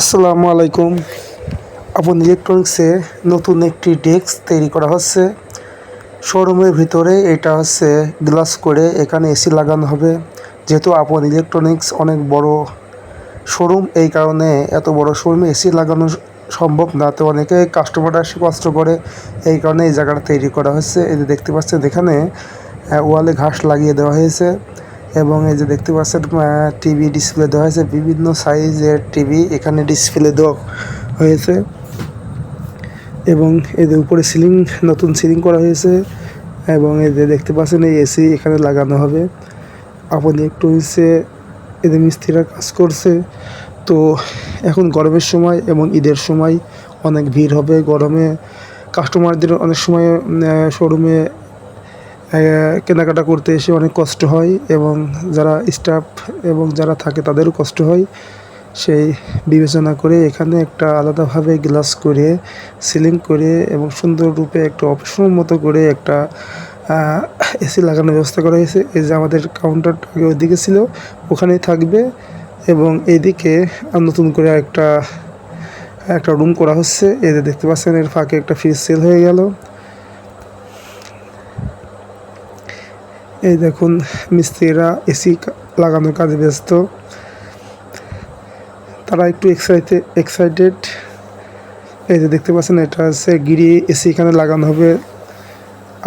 আসসালামু আলাইকুম। আপন ইলেকট্রনিক্সে নতুন একটি ডেস্ক তৈরি করা হচ্ছে। শোরুমের ভিতরে এটা হচ্ছে গ্লাস করে এখানে এসি লাগানো হবে। যেহেতু আপন ইলেকট্রনিক্স অনেক বড় শোরুম, এই কারণে এত বড় শোরুমে এসি লাগানো সম্ভব না। তো অনেকে কাস্টমাররা এসে কষ্ট করে এই কারণে এই জায়গাটা তৈরি করা হচ্ছে। এই দেখতে পাচ্ছেন, এখানে ওয়ালে ঘাস লাগিয়ে দেওয়া হয়েছে। এবং এই যে দেখতে পাচ্ছেন টিভি ডিসপ্লে দেওয়া হয়েছে। বিভিন্ন সাইজের টিভি এখানে ডিসপ্লে দেওয়া হয়েছে। এবং এদের উপরে সিলিং নতুন সিলিং করা হয়েছে। এবং যে দেখতে পাচ্ছেন, এই এসি এখানে লাগানো হবে। আপনি একটু হচ্ছে এদের মিস্ত্রিরা কাজ করছে। তো এখন গরমের সময় এবং ঈদের সময় অনেক ভিড় হবে গরমে। কাস্টমারদের অনেক সময় শোরুমে কেনাকাটা করতে এসে অনেক কষ্ট হয় এবং যারা স্টাফ এবং যারা থাকে তাদেরও কষ্ট হয়। সেই বিবেচনা করে এখানে একটা আলাদাভাবে গ্লাস করে সিলিং করে এবং সুন্দর রূপে একটা অপশন মতো করে একটা এসি লাগানোর ব্যবস্থা করা হয়েছে। এই যে আমাদের কাউন্টারটা আগে ওইদিকে ছিল, ওখানেই থাকবে এবং এইদিকে নতুন করে একটা একটা রুম করা হচ্ছে। যে দেখতে পাচ্ছেন, এর ফাঁকে একটা ফ্রিজ সেল হয়ে গেল। এই দেখুন, মিস্ত্রিরা এসি লাগানোর কাজে ব্যস্ত। তারা একটু এক্সাইটেড এক্সাইটেড এই যে দেখতে পাচ্ছেন, এটা হচ্ছে গিরি এসি এখানে লাগানো হবে।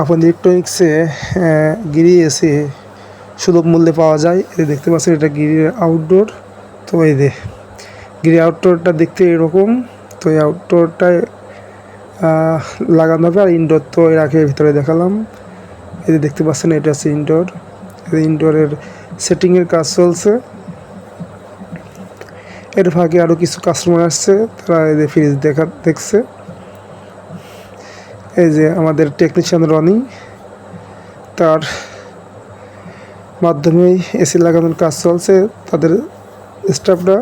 আপন ইলেকট্রনিক্সে গিরি এসি সুলভ মূল্যে পাওয়া যায়। এই দেখতে পাচ্ছেন, এটা গিরির আউটডোর তো এই যে, গিরি আউটডোরটা দেখতে এরকম। তো এই আউটডোরটায় লাগানো হবে আর ইনডোর তো এর আগে ভিতরে দেখালাম। এই যে দেখতে পাচ্ছেন, এটা হচ্ছে ইনডোর ইনডোরের সেটিংয়ের কাজ চলছে। এর ফাঁকে আরও কিছু কাস্টমার আসছে, তারা এই যে ফ্রিজ দেখা দেখছে। এই যে আমাদের টেকনিশিয়ান রনি তার মাধ্যমেই এসি লাগানোর কাজ চলছে। তাদের স্টাফরা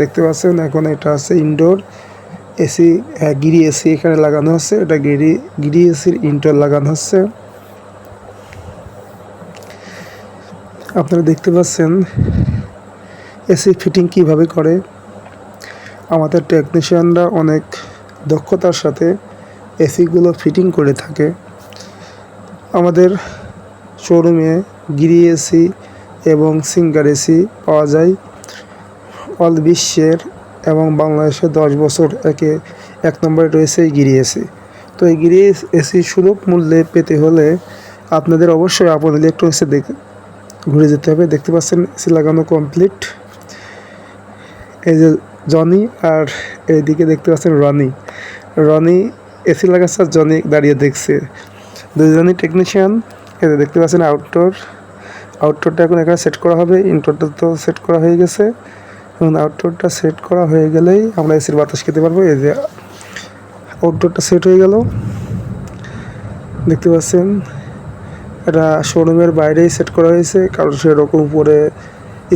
দেখতে পাচ্ছেন, এখন এটা আছে ইনডোর এসি হ্যাঁ গিরি এসি এখানে লাগানো হচ্ছে এটা গিরি গিরি এসির ইনডোর লাগানো হচ্ছে। আপনারা দেখতে পাচ্ছেন এসি ফিটিং কীভাবে করে। আমাদের টেকনিশিয়ানরা অনেক দক্ষতার সাথে এসিগুলো ফিটিং করে থাকে। আমাদের শোরুমে গিরি এসি এবং সিঙ্গার এসি পাওয়া যায়। অল বিশ্বের এবং বাংলাদেশে দশ বছর একে এক নম্বরে রয়েছে এই গিরি এসি। তো এই গিরি এসি সুলভ মূল্যে পেতে হলে আপনাদের অবশ্যই আপন ইলেকট্রনিক্সে দেখে ঘুরে যেতে হবে। দেখতে পাচ্ছেন, এসি লাগানো কমপ্লিট এই যে জনি আর এইদিকে দেখতে পাচ্ছেন রনি। রনি এসি লাগাচ্ছে আর জনি দাঁড়িয়ে দেখছে। দুজনই টেকনিশিয়ান এই দেখতে পাচ্ছেন আউটডোর আউটডোরটা এখন এখানে সেট করা হবে। ইনডোরটা তো সেট করা হয়ে গেছে। এবং আউটডোরটা সেট করা হয়ে গেলেই আমরা এসির বাতাস খেতে পারব। এই যে আউটডোরটা সেট হয়ে গেল। দেখতে পাচ্ছেন এটা শোরুমের বাইরেই সেট করা হয়েছে। কারণ সেরকম উপরে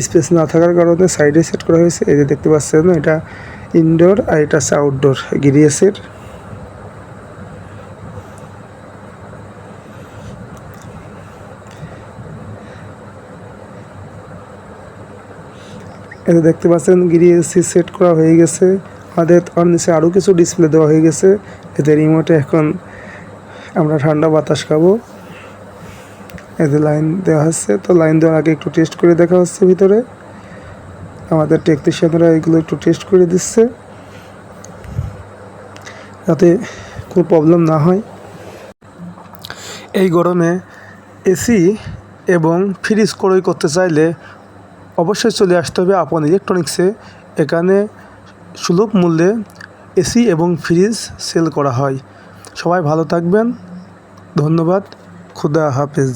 স্পেস না থাকার কারণে সাইডে সেট করা হয়েছে। এই যে দেখতে পাচ্ছেন, এটা ইনডোর আর এটা হচ্ছে আউটডোর গিরিয়েসের যে দেখতে পাচ্ছেন গিরিয়েসি সেট করা হয়ে গেছে। আমাদের তার নিচে আরও কিছু ডিসপ্লে দেওয়া হয়ে গেছে। এতে রিমোটে এখন আমরা ঠান্ডা বাতাস খাব। এতে লাইন দেওয়া হচ্ছে। তো লাইন দেওয়ার আগে একটু টেস্ট করে দেখা হচ্ছে ভিতরে। আমাদের টেকনিশিয়ানরা এগুলো একটু টেস্ট করে দিচ্ছে। যাতে কোনো প্রবলেম না হয়। এই গরমে এসি এবং ফ্রিজ ক্রয় করতে চাইলে অবশ্যই চলে আসতে হবে আপন ইলেকট্রনিক্সে এখানে সুলভ মূল্যে এসি এবং ফ্রিজ সেল করা হয়। সবাই ভালো থাকবেন। ধন্যবাদ। খুদা হাফেজ।